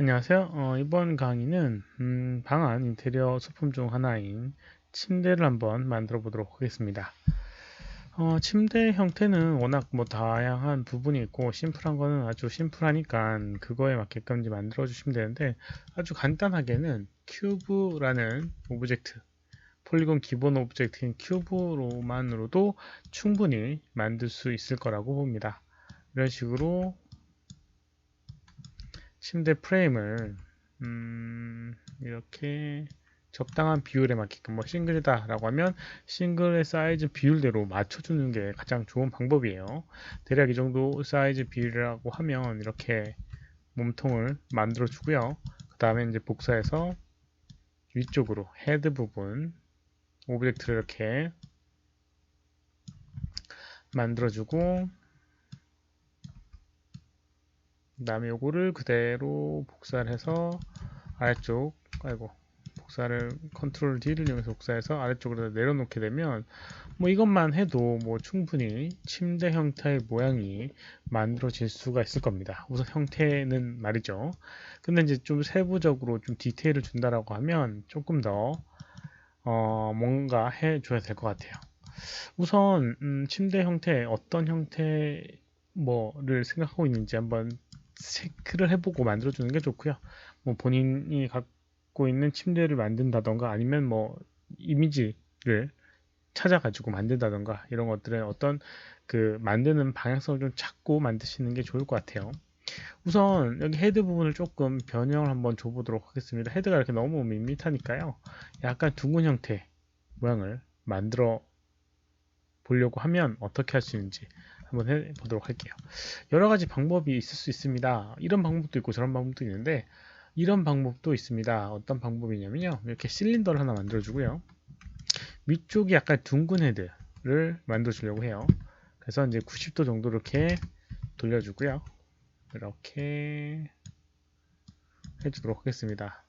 안녕하세요. 어, 이번 강의는 음, 방안 인테리어 소품 중 하나인 침대를 한번 만들어 보도록 하겠습니다. 어, 침대 형태는 워낙 뭐 다양한 부분이 있고 심플한 거는 아주 심플하니까 그거에 맞게끔 이제 만들어 주시면 되는데 아주 간단하게는 큐브라는 오브젝트 폴리곤 기본 오브젝트인 큐브로만으로도 충분히 만들 수 있을 거라고 봅니다. 이런 식으로 침대 프레임을 음, 이렇게 적당한 비율에 맞게끔 뭐 싱글이다 라고 하면 싱글의 사이즈 비율대로 맞춰주는 게 가장 좋은 방법이에요. 대략 이 정도 사이즈 비율이라고 하면 이렇게 몸통을 만들어 주고요. 그 다음에 이제 복사해서 위쪽으로 헤드 부분 오브젝트를 이렇게 만들어주고 그 다음에 요거를 그대로 복사를 해서 아래쪽 아이고 복사를 컨트롤 D를 이용해서 복사해서 아래쪽으로 내려놓게 되면 뭐 이것만 해도 뭐 충분히 침대 형태의 모양이 만들어질 수가 있을 겁니다. 우선 형태는 말이죠. 근데 이제 좀 세부적으로 좀 디테일을 준다라고 하면 조금 더 어, 뭔가 해줘야 될 것 같아요. 우선 음, 침대 형태 어떤 형태 뭐를 생각하고 있는지 한번 체크를 해보고 만들어주는 게 좋고요. 뭐 본인이 갖고 있는 침대를 만든다던가 아니면 뭐 이미지를 찾아가지고 만든다던가 이런 것들은 어떤 그 만드는 방향성을 좀 찾고 만드시는 게 좋을 것 같아요. 우선 여기 헤드 부분을 조금 변형을 한번 줘보도록 하겠습니다. 헤드가 이렇게 너무 밋밋하니까요. 약간 둥근 형태 모양을 만들어 보려고 하면 어떻게 할 수 있는지 한번 해보도록 할게요. 여러 가지 방법이 있을 수 있습니다. 이런 방법도 있고 저런 방법도 있는데 이런 방법도 있습니다. 어떤 방법이냐면요. 이렇게 실린더를 하나 만들어주고요. 위쪽이 약간 둥근 헤드를 만들어주려고 해요. 그래서 이제 90도 정도 이렇게 돌려주고요. 이렇게 해주도록 하겠습니다.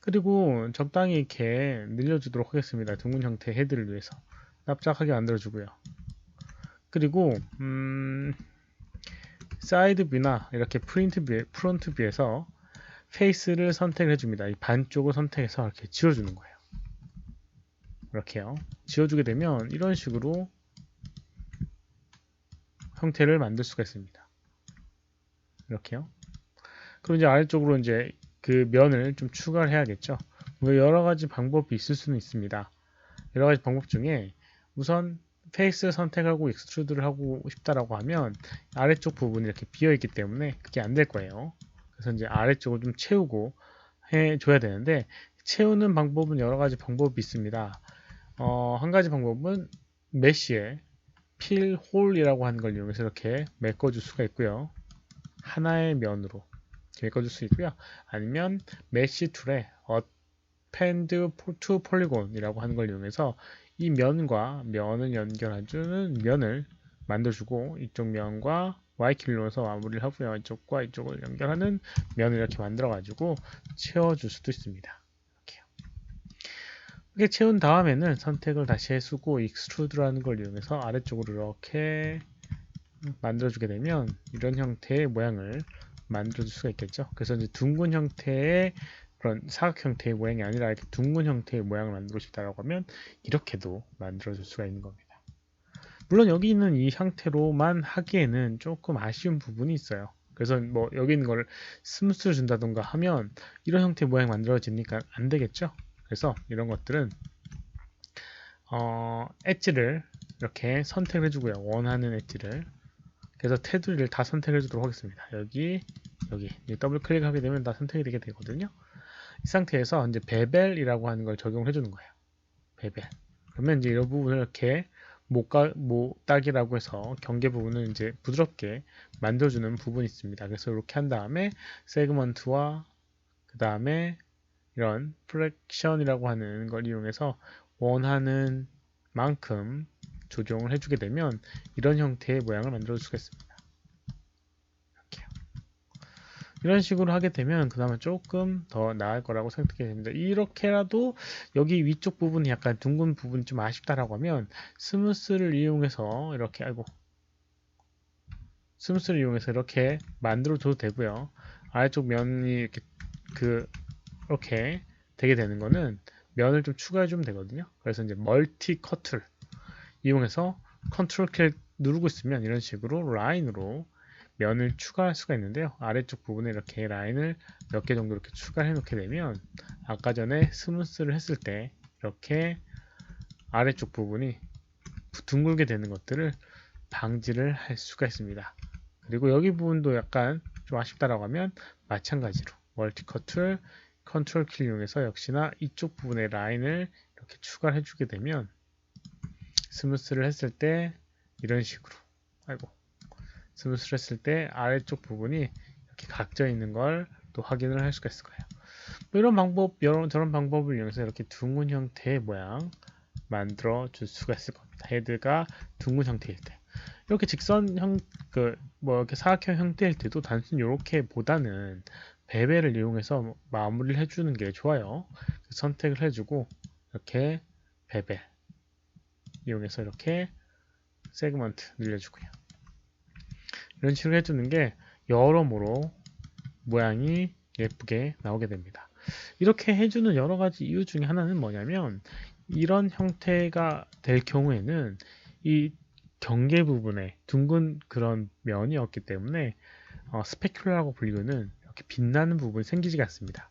그리고 적당히 이렇게 늘려주도록 하겠습니다. 둥근 형태 헤드를 위해서 납작하게 만들어주고요. 그리고 음, 사이드 뷰나 이렇게 프린트 뷰, 프론트 뷰에서 페이스를 선택을 해줍니다. 이 반쪽을 선택해서 이렇게 지워주는 거예요. 이렇게요. 지워주게 되면 이런 식으로 형태를 만들 수가 있습니다. 이렇게요. 그럼 이제 아래쪽으로 이제 그 면을 좀 추가를 해야겠죠. 뭐 여러 가지 방법이 있을 수는 있습니다. 여러 가지 방법 중에 우선 페이스 선택하고 익스트루드를 하고 싶다라고 하면 아래쪽 부분이 이렇게 비어 있기 때문에 그게 안 될 거예요. 그래서 이제 아래쪽을 좀 채우고 해줘야 되는데 채우는 방법은 여러 가지 방법이 있습니다. 어, 한 가지 방법은 메쉬에 필 홀이라고 하는 걸 이용해서 이렇게 메꿔줄 수가 있고요. 하나의 면으로 메꿔줄 수 있고요. 아니면 메쉬 툴에 append to polygon이라고 하는 걸 이용해서 이 면과 면을 연결해주는 면을 만들어주고 이쪽 면과 Y키를 눌러서 마무리를 하고요. 이쪽과 이쪽을 연결하는 면을 이렇게 만들어가지고 채워줄 수도 있습니다. 이렇게요. 이렇게 채운 다음에는 선택을 다시 해주고 익스트루드라는 걸 이용해서 아래쪽으로 이렇게 만들어주게 되면 이런 형태의 모양을 만들어줄 수가 있겠죠. 그래서 이제 둥근 형태의 그런 사각 형태의 모양이 아니라 이렇게 둥근 형태의 모양을 만들고 싶다라고 하면 이렇게도 만들어줄 수가 있는 겁니다. 물론 여기 있는 이 형태로만 하기에는 조금 아쉬운 부분이 있어요. 그래서 뭐 여기 있는 걸 스무스를 준다던가 하면 이런 형태의 모양이 만들어지니까 안 되겠죠. 그래서 이런 것들은 어, 엣지를 이렇게 선택을 해주고요. 원하는 엣지를 그래서 테두리를 다 선택해 주도록 하겠습니다. 여기 여기 더블 클릭하게 되면 다 선택이 되게 되거든요. 이 상태에서 이제 베벨이라고 하는 걸 적용해 주는 거예요. 베벨. 그러면 이제 이 부분을 이렇게 목가, 목딱이라고 해서 경계 부분을 이제 부드럽게 만들어주는 부분이 있습니다. 그래서 이렇게 한 다음에 세그먼트와 그 다음에 이런 프렉션이라고 하는 걸 이용해서 원하는 만큼 조정을 해주게 되면 이런 형태의 모양을 만들어 있습니다. 이런 식으로 하게 되면 그 다음에 조금 더 나을 거라고 생각하게 됩니다. 이렇게라도 여기 위쪽 부분이 약간 둥근 부분이 좀 아쉽다라고 하면 스무스를 이용해서 이렇게 아이고 스무스를 이용해서 이렇게 만들어 줘도 되고요. 아래쪽 면이 이렇게 그 이렇게 되게 되는 거는 면을 좀 추가해 주면 되거든요. 그래서 이제 멀티 커트를 이용해서 컨트롤 키를 누르고 있으면 이런 식으로 라인으로 면을 추가할 수가 있는데요. 아래쪽 부분에 이렇게 라인을 몇 개 정도 이렇게 추가해 놓게 되면 아까 전에 스무스를 했을 때 이렇게 아래쪽 부분이 둥글게 되는 것들을 방지를 할 수가 있습니다. 그리고 여기 부분도 약간 좀 아쉽다라고 하면 마찬가지로 멀티 커트를 컨트롤 키를 이용해서 역시나 이쪽 부분에 라인을 이렇게 추가를 해주게 되면 스무스를 했을 때 이런 식으로 아이고 스무스를 했을 때 아래쪽 부분이 이렇게 각져 있는 걸 또 확인을 할 수가 있을 거예요. 뭐 이런 방법, 이런 저런 방법을 이용해서 이렇게 둥근 형태의 모양 만들어 줄 수가 있을 겁니다. 헤드가 둥근 형태일 때 이렇게 직선형 그 뭐 이렇게 사각형 형태일 때도 단순히 이렇게 보다는 베벨을 이용해서 마무리를 해주는 게 좋아요. 선택을 해주고 이렇게 베벨 이용해서 이렇게 세그먼트 늘려주고요. 이런 식으로 해주는 게 여러모로 모양이 예쁘게 나오게 됩니다. 이렇게 해주는 여러 가지 이유 중에 하나는 뭐냐면 이런 형태가 될 경우에는 이 경계 부분에 둥근 그런 면이 없기 때문에 어, 스페큘라라고 불리는 이렇게 빛나는 부분이 생기지가 않습니다.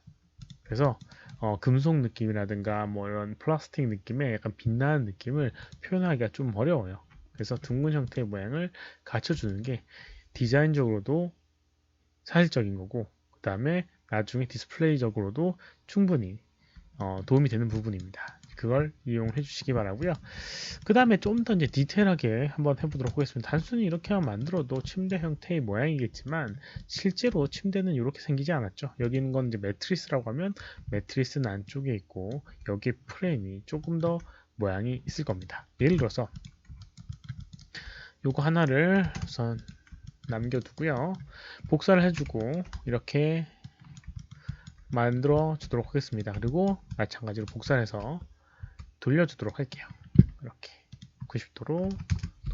그래서 어, 금속 느낌이라든가 뭐 이런 플라스틱 느낌의 약간 빛나는 느낌을 표현하기가 좀 어려워요. 그래서 둥근 형태의 모양을 갖춰주는 게 디자인적으로도 사실적인 거고 그 다음에 나중에 디스플레이적으로도 충분히 어, 도움이 되는 부분입니다. 그걸 이용해 주시기 바라고요. 그 다음에 좀 더 이제 디테일하게 한번 해보도록 하겠습니다. 단순히 이렇게만 만들어도 침대 형태의 모양이겠지만 실제로 침대는 이렇게 생기지 않았죠. 여기 있는 건 이제 매트리스라고 하면 매트리스는 안쪽에 있고 여기 프레임이 조금 더 모양이 있을 겁니다. 예를 들어서 요거 하나를 우선 남겨두고요. 복사를 해주고 이렇게 만들어 주도록 하겠습니다. 그리고 마찬가지로 복사를 해서 돌려주도록 할게요. 이렇게 90도로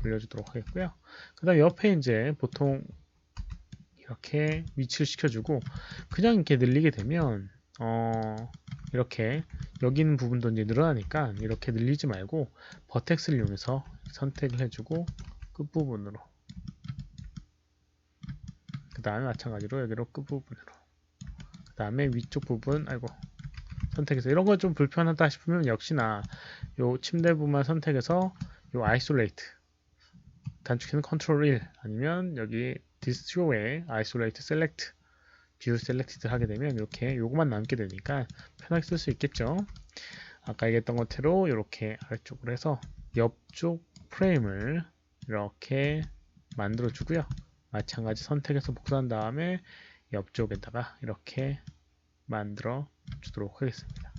돌려주도록 하겠고요. 그 다음 옆에 이제 보통 이렇게 위치를 시켜주고 그냥 이렇게 늘리게 되면 어 이렇게 여기 있는 부분도 이제 늘어나니까 이렇게 늘리지 말고 버텍스를 이용해서 선택을 해주고 끝부분으로 그 다음에 마찬가지로 여기로 끝부분으로. 그 다음에 위쪽 부분 아이고 선택해서 이런 거 좀 불편하다 싶으면 역시나 요 침대 부분만 선택해서 요 아이솔레이트 단축키는 컨트롤 1 아니면 여기 디스트로에 아이솔레이트 셀렉트 뷰 셀렉티드 하게 되면 이렇게 요것만 남게 되니까 편하게 쓸 수 있겠죠? 아까 얘기했던 것대로 이렇게 아래쪽으로 해서 옆쪽 프레임을 이렇게 만들어 주고요 마찬가지 선택해서 복사한 다음에 옆쪽에다가 이렇게 만들어 주도록 하겠습니다.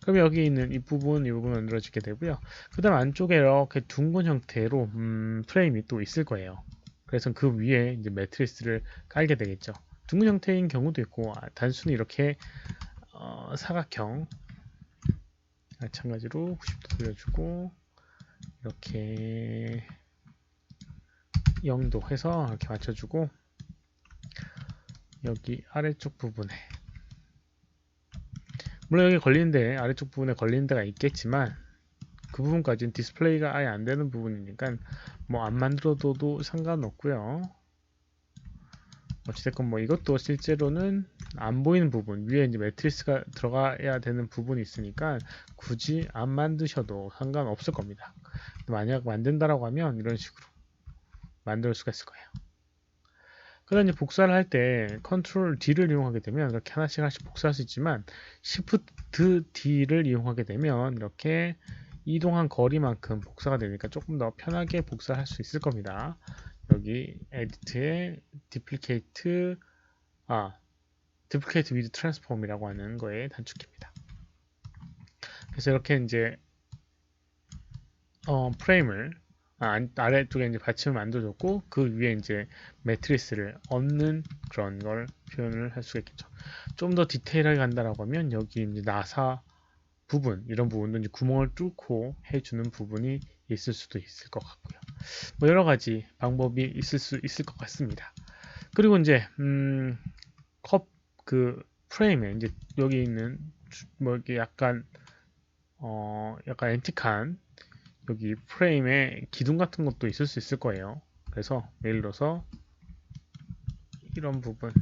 그럼 여기 있는 이 부분, 이 부분 만들어지게 되고요. 그 다음 안쪽에 이렇게 둥근 형태로 음, 프레임이 또 있을 거예요. 그래서 그 위에 이제 매트리스를 깔게 되겠죠. 둥근 형태인 경우도 있고 아, 단순히 이렇게 어, 사각형 마찬가지로 90도 돌려주고 이렇게 0도 해서 이렇게 맞춰주고 여기 아래쪽 부분에. 물론 여기 걸리는데 아래쪽 부분에 걸리는 데가 있겠지만 그 부분까지는 디스플레이가 아예 안 되는 부분이니까 뭐 안 만들어둬도 상관없고요. 어찌됐건 뭐 이것도 실제로는 안 보이는 부분 위에 이제 매트리스가 들어가야 되는 부분이 있으니까 굳이 안 만드셔도 상관없을 겁니다. 만약 만든다라고 하면 이런 식으로 만들 수가 있을 거예요 이제 복사를 할 때 컨트롤 D를 이용하게 되면 이렇게 하나씩 하나씩 복사할 수 있지만 Shift D를 이용하게 되면 이렇게 이동한 거리만큼 복사가 되니까 조금 더 편하게 복사할 수 있을 겁니다. 여기 에디트에 Duplicate 아 Duplicate with Transform이라고 하는 거에 단축키입니다. 그래서 이렇게 이제 어, 프레임을 아, 아래쪽에 이제 받침을 만들어줬고 그 위에 이제 매트리스를 얹는 그런 걸 표현을 할 수가 있겠죠. 좀 더 디테일하게 간다라고 하면 여기 이제 나사 부분 이런 부분도 이제 구멍을 뚫고 해주는 부분이 있을 수도 있을 것 같고요. 뭐 여러 가지 방법이 있을 수 있을 것 같습니다. 그리고 이제 음, 컵 그 프레임에 이제 여기 있는 주- 뭐 이렇게 약간 어 약간 앤틱한 여기 프레임에 기둥 같은 것도 있을 수 있을 거예요. 그래서 예를 들어서 이런 부분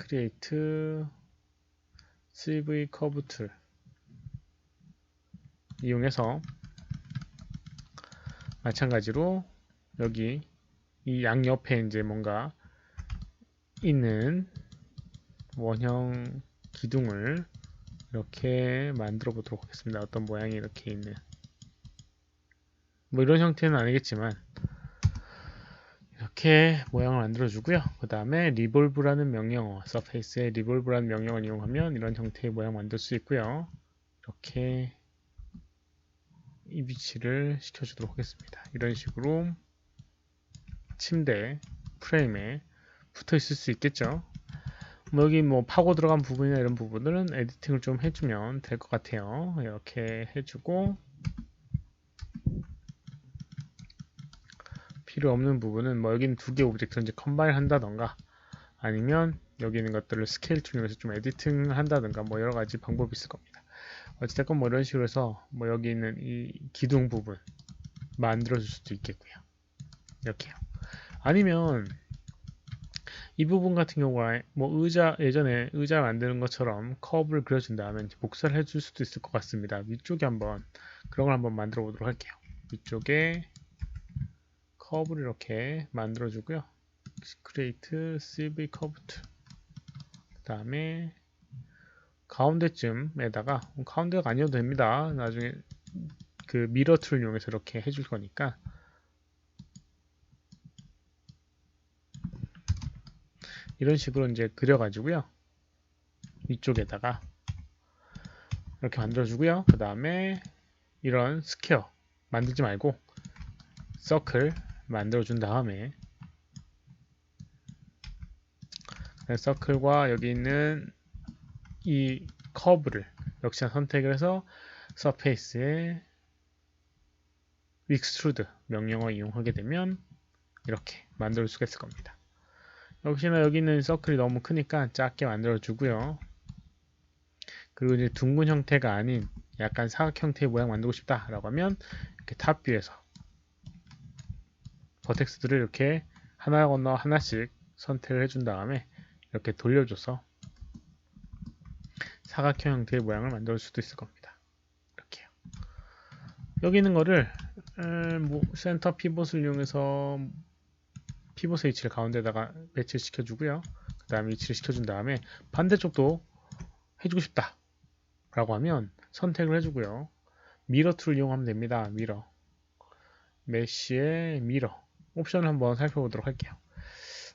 create CV curve tool 이용해서 마찬가지로 여기 이 양옆에 이제 뭔가 있는 원형 기둥을 이렇게 만들어 보도록 하겠습니다. 어떤 모양이 이렇게 있는 뭐 이런 형태는 아니겠지만 이렇게 모양을 만들어 주고요. 그 다음에 리볼브라는 명령어 서페이스에 리볼브라는 명령어를 이용하면 이런 형태의 모양 만들 수 있고요. 이렇게 이 위치를 시켜주도록 하겠습니다. 이런 식으로 침대 프레임에 붙어 있을 수 있겠죠. 뭐 여기 뭐 파고 들어간 부분이나 이런 부분들은 에디팅을 좀 해주면 될 것 같아요. 이렇게 해주고 필요 없는 부분은 뭐 여기는 두 개 오브젝트를 이제 컴바인 한다던가 아니면 여기 있는 것들을 스케일 툴링해서 좀 에디팅을 한다던가 뭐 여러 가지 방법이 있을 겁니다. 어찌됐건 뭐 이런 식으로 해서 뭐 여기 있는 이 기둥 부분 만들어 줄 수도 있겠고요. 이렇게요. 아니면 이 부분 같은 경우에 뭐 의자 예전에 의자 만드는 것처럼 커브를 그려준 다음에 복사를 해줄 수도 있을 것 같습니다. 위쪽에 한번 그런 걸 한번 만들어 보도록 할게요. 위쪽에 커브를 이렇게 만들어 주고요. create CV curve tool 그 다음에 가운데쯤에다가 가운데가 아니어도 됩니다. 나중에 그 미러 툴을 이용해서 이렇게 해줄 거니까 이런 식으로 이제 그려가지고요. 위쪽에다가 이렇게 만들어주고요. 그 다음에 이런 스퀘어 만들지 말고 서클 만들어 준 다음에 서클과 여기 있는 이 커브를 역시나 선택을 해서 서페이스에 익스트루드 명령어 이용하게 되면 이렇게 만들 수가 있을 겁니다. 역시나 여기 있는 서클이 너무 크니까 작게 만들어 주고요. 그리고 이제 둥근 형태가 아닌 약간 사각 형태의 모양 만들고 싶다 라고 하면 이렇게 탑 뷰에서 버텍스들을 이렇게 하나 건너 하나씩 선택을 해준 다음에 이렇게 돌려줘서 사각형 형태의 모양을 만들 수도 있을 겁니다. 이렇게요. 여기 있는 거를 음, 뭐 센터 피봇을 이용해서 피봇의 위치를 가운데다가 배치를 시켜주고요. 그 다음에 위치를 시켜준 다음에 반대쪽도 해주고 싶다 라고 하면 선택을 해주고요. 미러 툴을 이용하면 됩니다. 미러 메쉬의 미러 옵션을 한번 살펴보도록 할게요.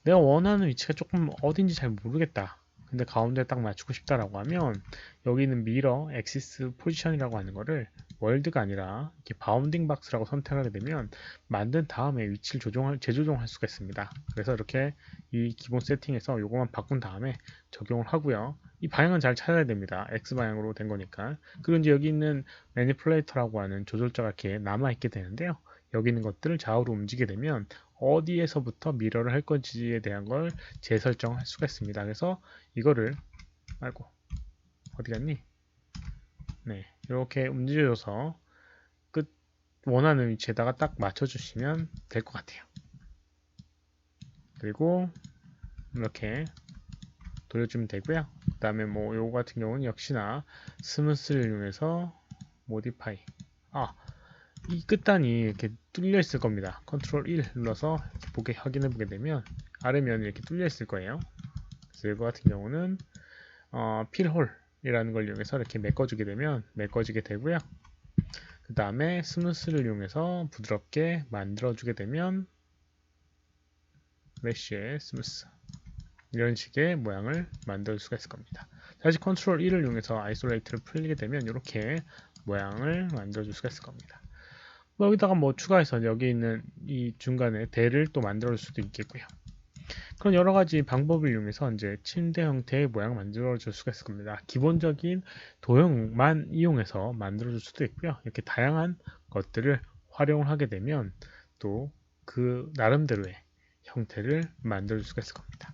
내가 원하는 위치가 조금 어딘지 잘 모르겠다. 근데 가운데 딱 맞추고 싶다라고 하면 여기 있는 미러 엑시스 포지션이라고 하는 거를 월드가 아니라 이렇게 바운딩 박스라고 선택하게 되면 만든 다음에 위치를 조정할 재조정할 수가 있습니다. 그래서 이렇게 이 기본 세팅에서 요거만 바꾼 다음에 적용을 하고요. 이 방향은 잘 찾아야 됩니다. X 방향으로 된 거니까. 그리고 이제 여기 있는 매니플레이터라고 하는 조절자가 이렇게 남아 있게 되는데요. 여기 있는 것들을 좌우로 움직이게 되면 어디에서부터 미러를 할 건지에 대한 걸 재설정할 수가 있습니다. 그래서 이거를 아이고 어디 갔니? 네 이렇게 움직여줘서 끝 원하는 위치에다가 딱 맞춰주시면 될 것 같아요. 그리고 이렇게 돌려주면 되고요. 그 다음에 뭐 요거 같은 경우는 역시나 스무스를 이용해서 모디파이 아 이 끝단이 이렇게 뚫려 있을 겁니다. 컨트롤 1 눌러서 보게 확인해 보게 되면 아래 면이 이렇게 뚫려 있을 거예요. 그래서 이거 같은 경우는 어, 필홀이라는 걸 이용해서 이렇게 메꿔주게 되면 메꿔지게 되고요. 그 다음에 스무스를 이용해서 부드럽게 만들어주게 되면 메쉬의 스무스 이런 식의 모양을 만들 수가 있을 겁니다. 다시 컨트롤 1을 이용해서 아이솔레이트를 풀리게 되면 이렇게 모양을 만들어 줄 수가 있을 겁니다. 뭐 여기다가 뭐 추가해서 여기 있는 이 중간에 대를 또 만들어 줄 수도 있겠고요. 그런 여러 가지 방법을 이용해서 이제 침대 형태의 모양을 만들어 줄 수가 있을 겁니다. 기본적인 도형만 이용해서 만들어 줄 수도 있고요. 이렇게 다양한 것들을 활용을 하게 되면 또 그 나름대로의 형태를 만들 수가 있을 겁니다.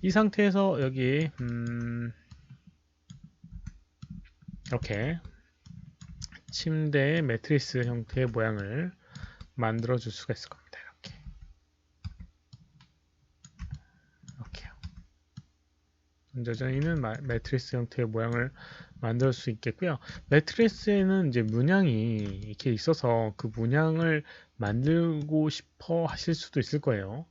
이 상태에서 여기 음, 이렇게 침대의 매트리스 형태의 모양을 만들어 줄 수가 있을 겁니다. 이렇게 이렇게요. 마- 매트리스 형태의 모양을 만들 수 있겠고요. 매트리스에는 이제 문양이 이렇게 있어서 그 문양을 만들고 싶어 하실 수도 있을 거예요.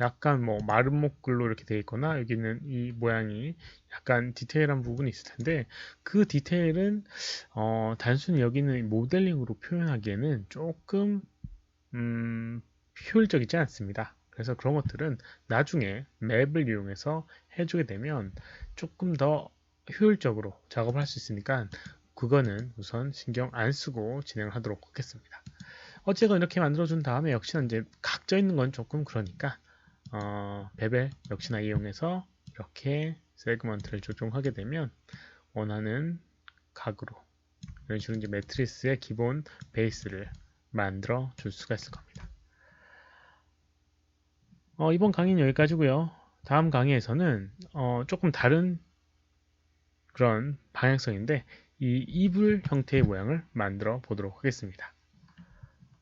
약간 뭐 마른 목글로 이렇게 되어 있거나 여기는 이 모양이 약간 디테일한 부분이 있을 텐데 그 디테일은 어, 단순히 여기는 모델링으로 표현하기에는 조금 음, 효율적이지 않습니다. 그래서 그런 것들은 나중에 맵을 이용해서 해주게 되면 조금 더 효율적으로 작업을 할 수 있으니까 그거는 우선 신경 안 쓰고 진행을 하도록 하겠습니다. 어쨌건 이렇게 만들어준 다음에 역시나 이제 각져 있는 건 조금 그러니까 어, 베벨 역시나 이용해서 이렇게 세그먼트를 조정하게 되면 원하는 각으로 이런 식으로 이제 매트리스의 기본 베이스를 만들어 줄 수가 있을 겁니다. 어, 이번 강의는 여기까지고요. 다음 강의에서는 어, 조금 다른 그런 방향성인데 이 이불 형태의 모양을 만들어 보도록 하겠습니다.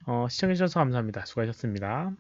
어, 시청해주셔서 감사합니다. 수고하셨습니다.